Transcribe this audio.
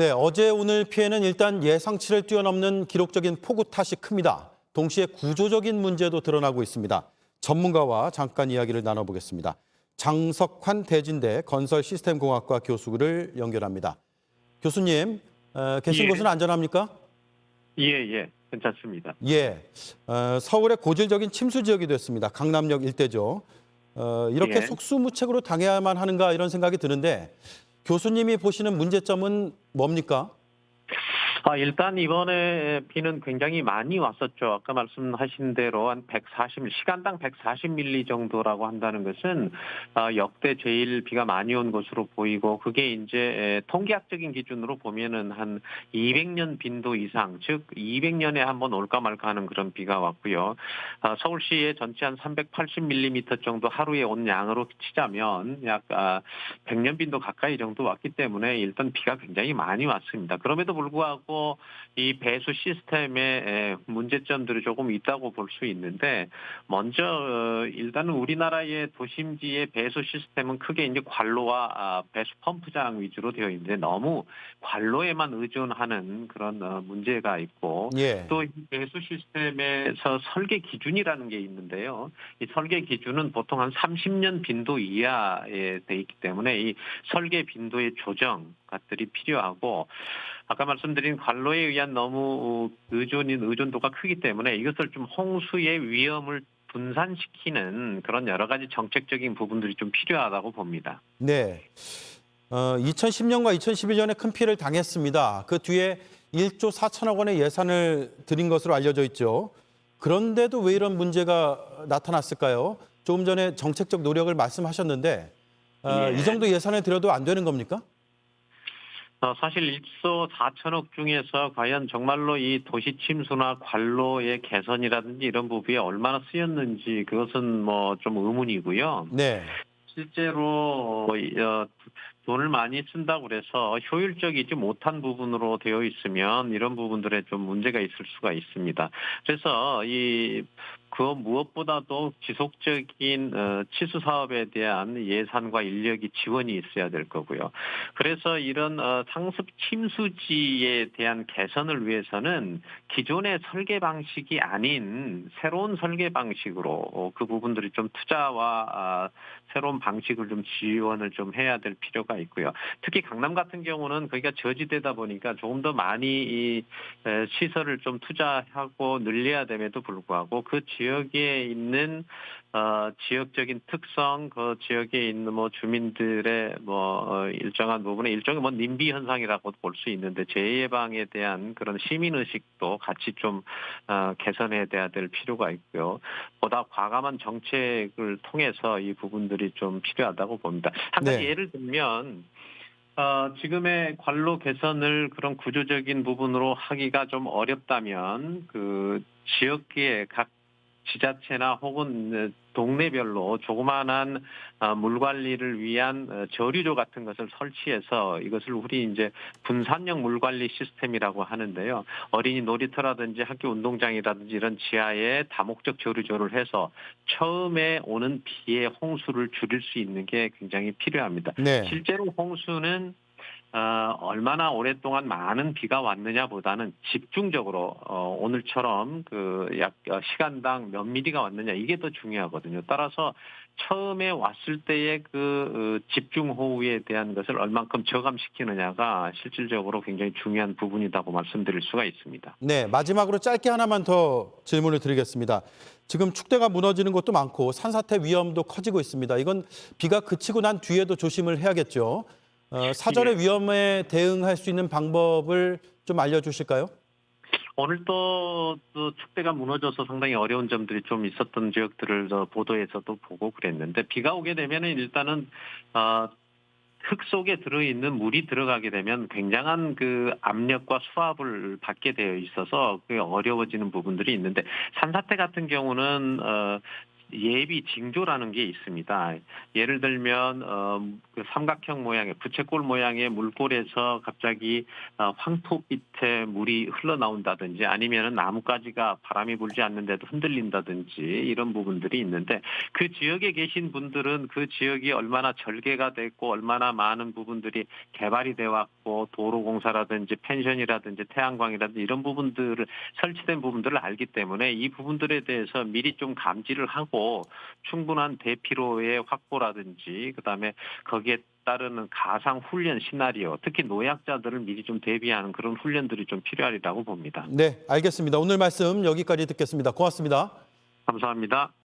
네, 어제 오늘 피해는 일단 예상치를 뛰어넘는 기록적인 폭우 탓이 큽니다. 동시에 구조적인 문제도 드러나고 있습니다. 전문가와 잠깐 이야기를 나눠보겠습니다. 장석환 대진대 건설시스템공학과 교수를 연결합니다. 교수님, 어, 계신 예. 곳은 안전합니까? 예, 예. 괜찮습니다. 예, 어, 서울의 고질적인 침수 지역이 됐습니다. 강남역 일대죠. 어, 이렇게 예. 속수무책으로 당해야만 하는가 이런 생각이 드는데 교수님이 보시는 문제점은 뭡니까? 아, 일단 이번에 비는 굉장히 많이 왔었죠. 아까 말씀하신 대로 한 140, 시간당 140밀리 정도라고 한다는 것은 아, 역대 제일 비가 많이 온 것으로 보이고 그게 이제 에, 통계학적인 기준으로 보면은 한 200년 빈도 이상, 즉 200년에 한 번 올까 말까 하는 그런 비가 왔고요. 아, 서울시에 전체 한 380밀리미터 정도 하루에 온 양으로 치자면 약 아, 100년 빈도 가까이 정도 왔기 때문에 일단 비가 굉장히 많이 왔습니다. 그럼에도 불구하고 이 배수 시스템에 에, 문제점들이 조금 있다고 볼 수 있는데 먼저 어, 일단은 우리나라의 도심지의 배수 시스템은 크게 이제 관로와 아, 배수 펌프장 위주로 되어 있는데 너무 관로에만 의존하는 그런 어, 문제가 있고 예. 또이 배수 시스템에서 설계 기준이라는 게 있는데요. 이 설계 기준은 보통 한 30년 빈도 이하에 돼 있기 때문에 이 설계 빈도의 조정 것들이 필요하고 아까 말씀드린 관로에 의한 너무 의존인 의존도가 크기 때문에 이것을 좀 홍수의 위험을 분산시키는 그런 여러 가지 정책적인 부분들이 좀 필요하다고 봅니다. 네. 어, 2010년과 2011년에 큰 피해를 당했습니다. 그 뒤에 1조 4천억 원의 예산을 들인 것으로 알려져 있죠. 그런데도 왜 이런 문제가 나타났을까요? 조금 전에 정책적 노력을 말씀하셨는데 어, 예. 이 정도 예산을 들여도 안 되는 겁니까? 어, 사실 1조 4천억 중에서 과연 정말로 이 도시 침수나 관로의 개선이라든지 이런 부분에 얼마나 쓰였는지 그것은 뭐 좀 의문이고요. 네. 실제로 어, 돈을 많이 쓴다고 그래서 효율적이지 못한 부분으로 되어 있으면 이런 부분들에 좀 문제가 있을 수가 있습니다. 그래서 이 그 무엇보다도 지속적인 어, 치수 사업에 대한 예산과 인력이 지원이 있어야 될 거고요. 그래서 이런 어, 상습 침수지에 대한 개선을 위해서는 기존의 설계 방식이 아닌 새로운 설계 방식으로 어, 그 부분들이 좀 투자와 아, 새로운 방식을 좀 지원을 좀 해야 될 필요가 있고요. 특히 강남 같은 경우는 거기가 저지대다 보니까 조금 더 많이 시설을 좀 투자하고 늘려야 됨에도 불구하고 그 지역에 있는 어, 지역적인 특성, 그 지역에 있는 뭐 주민들의 뭐 어, 일정한 부분에 일종의 뭐 님비 현상이라고 볼 수 있는데 재해 예방에 대한 그런 시민 의식도 같이 좀 어, 개선해야 될 필요가 있고요. 보다 과감한 정책을 통해서 이 부분들이 좀 필요하다고 봅니다. 한 가지 네. 예를 들면 어, 지금의 관로 개선을 그런 구조적인 부분으로 하기가 좀 어렵다면 그 지역의 각 지자체나 혹은 동네별로 조그마한 어, 물 관리를 위한 어, 저류조 같은 것을 설치해서 이것을 우리 이제 분산형 물 관리 시스템이라고 하는데요. 어린이 놀이터라든지 학교 운동장이라든지 이런 지하에 다목적 저류조를 해서 처음에 오는 비의 홍수를 줄일 수 있는 게 굉장히 필요합니다. 네. 실제로 홍수는 어, 얼마나 오랫동안 많은 비가 왔느냐보다는 집중적으로 어, 오늘처럼 그 약 시간당 몇 미리가 왔느냐 이게 더 중요하거든요. 따라서 처음에 왔을 때의 그 어, 집중 호우에 대한 것을 얼만큼 저감시키느냐가 실질적으로 굉장히 중요한 부분이라고 말씀드릴 수가 있습니다. 네, 마지막으로 짧게 하나만 더 질문을 드리겠습니다. 지금 축대가 무너지는 곳도 많고 산사태 위험도 커지고 있습니다. 이건 비가 그치고 난 뒤에도 조심을 해야겠죠. 어, 사전에 예. 위험에 대응할 수 있는 방법을 좀 알려주실까요? 오늘 또, 또 축대가 무너져서 상당히 어려운 점들이 좀 있었던 지역들을 저 보도에서도 보고 그랬는데 비가 오게 되면은 일단은 어, 흙 속에 들어있는 물이 들어가게 되면 굉장한 그 압력과 수압을 받게 되어 있어서 그 어려워지는 부분들이 있는데 산사태 같은 경우는 어 예비 징조라는 게 있습니다. 예를 들면 어, 그 삼각형 모양의 부채꼴 모양의 물골에서 갑자기 어, 황토빛의 물이 흘러나온다든지 아니면은 나뭇가지가 바람이 불지 않는데도 흔들린다든지 이런 부분들이 있는데 그 지역에 계신 분들은 그 지역이 얼마나 절개가 됐고 얼마나 많은 부분들이 개발이 돼 왔고 도로 공사라든지 펜션이라든지 태양광이라든지 이런 부분들을 설치된 부분들을 알기 때문에 이 부분들에 대해서 미리 좀 감지를 하고 충분한 대피로의 확보라든지 그다음에 거기에 따르는 가상 훈련 시나리오 특히 노약자들을 미리 좀 대비하는 그런 훈련들이 좀 필요하리라고 봅니다. 네, 알겠습니다. 오늘 말씀 여기까지 듣겠습니다. 고맙습니다. 감사합니다.